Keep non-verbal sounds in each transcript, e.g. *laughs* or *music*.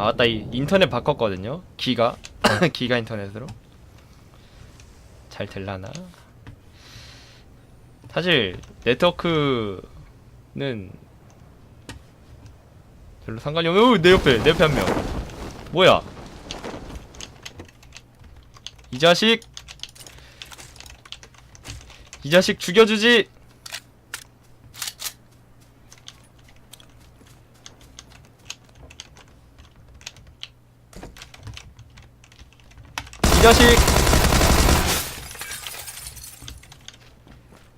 아 맞다 이 인터넷 바꿨거든요 기가 *laughs* 기가 인터넷으로 잘 될라나 사실 네트워크는 별로 상관이 없. 어, 내 옆에 내 옆에 한 명. 뭐야? 이 자식. 이 자식 죽여주지. 이 자식.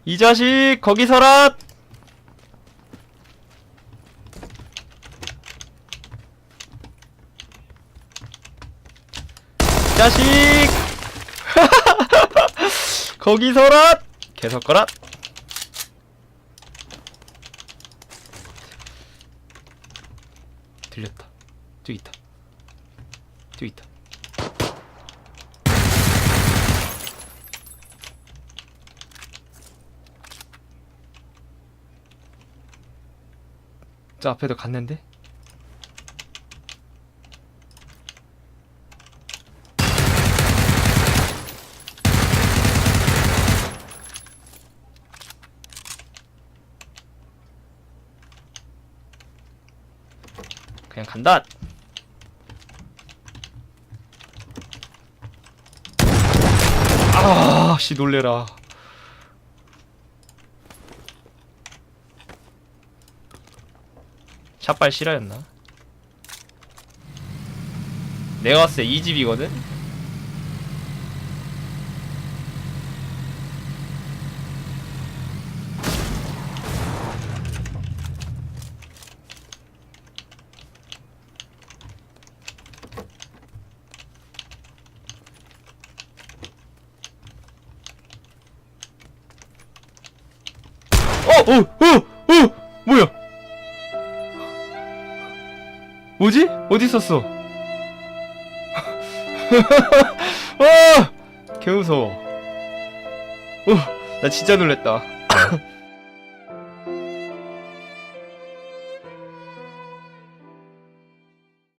이 자식 거기 서라. 이 자식. *laughs* 거기 서라. 계속 거라. 들렸다. 저기 있다. 저기 있다 저 앞에도 갔는데 그냥 간다. 아, 씨 놀래라. 샷발 실화였나? 내가 봤을 때 이 집이거든? 어, 어, 어, 어, 뭐야? 뭐지? 어디 있었어? 와, *laughs* 개 무서워. 어, 나 진짜 놀랬다. *laughs*